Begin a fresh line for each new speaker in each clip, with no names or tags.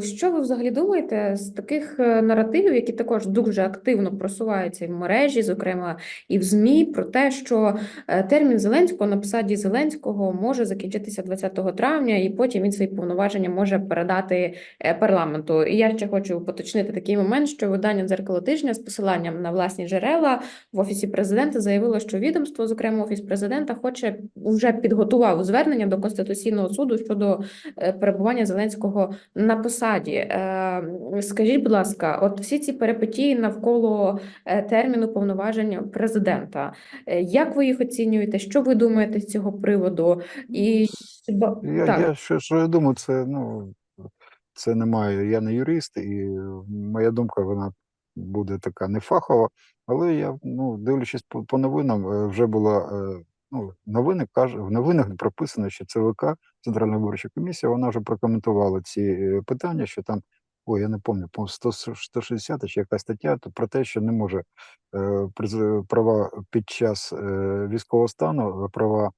Що ви взагалі думаєте з таких е, наративів, які також дуже активно просуваються в мережі, зокрема і в ЗМІ, про те, що е, термін Зеленського на посаді Зеленського може закінчитися 20 травня, і потім він свої повноваження може передати е, парламенту. І я ще хочу поточнити такий момент, що видання дзеркало тижня з посиланням на власні джерела в офісі президента заявило, що відомство, зокрема офіс президента, хоче вже підготував звернення до конституційного суду щодо перебування Зеленського на посаді. Е, Скажіть, будь ласка, от всі ці перипетії навколо е, терміну повноважень президента, е, як ви їх оцінюєте? Що ви думаєте з цього приводу? І
Я,
так.
я що, що я думаю, це ну це немає. Я не юрист, і моя думка вона буде така нефахова. Але я ну дивлячись по, по новинам, вже була ну новини каже в новинах прописано, що ЦВК Центральна виборча комісія, вона вже прокоментувала ці е, питання, що там. Ой, я не пам'ятаю, по 100, 160 чи якась стаття, то про те, що не може е, права під час е, військового стану, права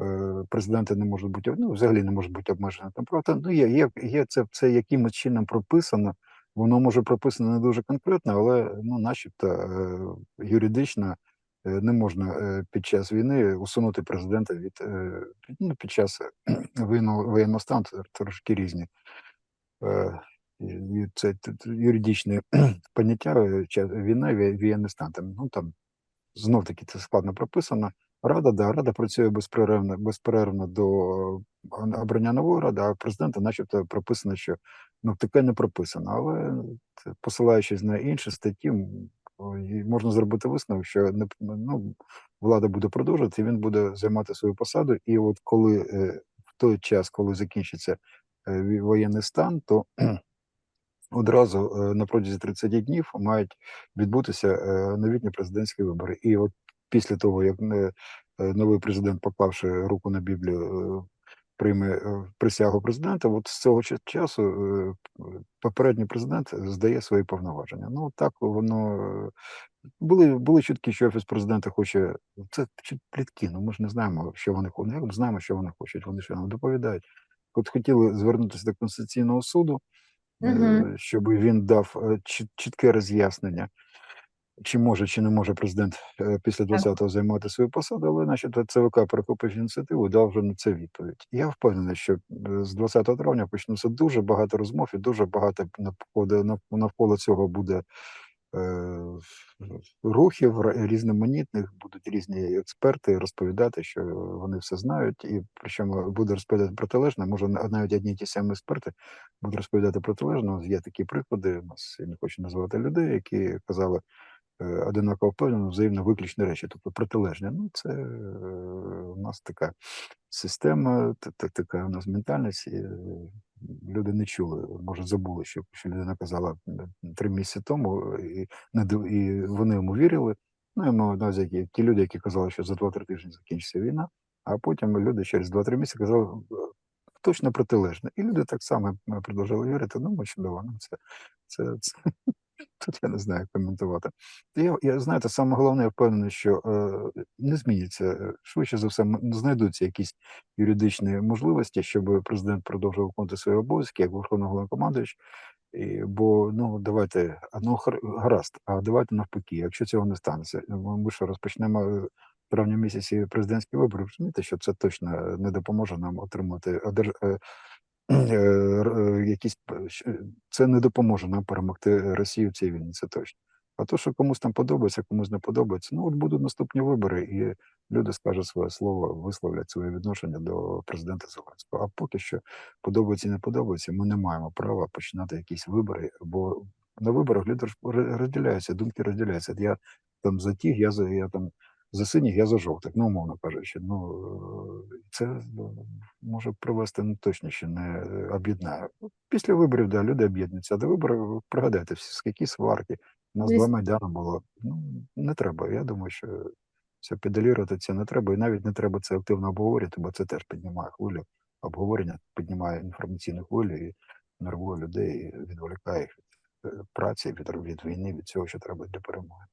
е, президенти не можуть бути ну, взагалі не можуть бути обмежені. Там правда, ну є, є, є це, це якимось чином прописано. Воно може прописано не дуже конкретно, але ну, начебто е, юридично не можна е, під час війни усунути президента від е, ну, під час воєнного стану трошки різні. Е, це юридичне поняття е, війна, ві- воєнний стан. Там, ну, там знов таки це складно прописано. Рада, да, рада працює безперервно, безперервно до е, обрання нової ради, а президента, начебто, прописано, що ну таке не прописано. Але посилаючись на інші статті, і можна зробити висновок, що не ну, влада буде продовжувати, і він буде займати свою посаду. І от коли е, в той час, коли закінчиться е, воєнний стан, то одразу е, на протязі 30 днів мають відбутися новітні президентські вибори. І от після того, як новий президент, поклавши руку на Біблію, прийме е, присягу президента, от з цього часу е, попередній президент здає свої повноваження. Ну так воно е, були, були чутки, що офіс президента хоче. Це плітки. Ну ми ж не знаємо, що вони хочуть. Ми знаємо, що вони хочуть. Вони що нам доповідають. От хотіли звернутися до Конституційного суду, е,
Мгм.
щоб він дав е, чіт- чітке роз'яснення, чи може, чи не може президент е, після 20-го займати свою посаду, але значить ЦВК перехопив ініціативу і дав вже на це відповідь. Я впевнений, що е, з 20 травня почнеться дуже багато розмов і дуже багато навколо, нав- навколо цього буде е, рухів різноманітних, будуть різні експерти розповідати, що вони все знають, і причому буде розповідати протилежне. Може, на- навіть одні ті самі експерти будуть розповідати протилежно. Є такі приклади. У нас я не хочу називати людей, які казали одинаково впевнено, взаємно виключні речі, тобто протилежні. Ну, це е, у нас така система, та- та- така у нас ментальність. і, е, Люди не чули, може забули, що, людина казала е, три місяці тому, і, і вони йому вірили. Ну, я маю на які- ті люди, які казали, що за 2-3 тижні закінчиться війна, а потім люди через 2-3 місяці казали е, точно протилежне. І люди так само е, продовжували вірити. Ну, ми чудово, ну це, це, це тут я не знаю, як коментувати. Я, я знаєте, саме головне, я впевнений, що е, не зміниться. е, Швидше за все, знайдуться якісь юридичні можливості, щоб президент продовжував виконувати свої обов'язки як Верховний Головнокомандуючий. І, бо ну давайте ну гаразд, а давайте навпаки, якщо цього не станеться, ми ми що розпочнемо е, в травні місяці президентські вибори, розумієте, що це точно не допоможе нам отримати е, е, р- е, якісь це не допоможе нам перемогти Росію в цій війні, це точно. А то, що комусь там подобається, комусь не подобається, ну от будуть наступні вибори, і люди скажуть своє слово, висловлять своє відношення до президента Зеленського. А поки що подобається не подобається, ми не маємо права починати якісь вибори, бо на виборах люди розділяються, думки розділяються. Я там за тих, я за я там за синіх, я за жовтих, ну умовно кажучи. Ну е, це ну, може привести ну, точно ще не об'єднає. Після виборів, да, люди об'єднуються. А до виборів пригадайте всі, скільки сварки. У нас два майдани було. Ну не треба. Я думаю, що це педалірувати це не треба, і навіть не треба це активно обговорювати, бо це теж піднімає хвилю обговорення, піднімає інформаційну хвилю і нервує людей, і відволікає їх від е, праці, від, від війни, від цього, що треба для перемоги.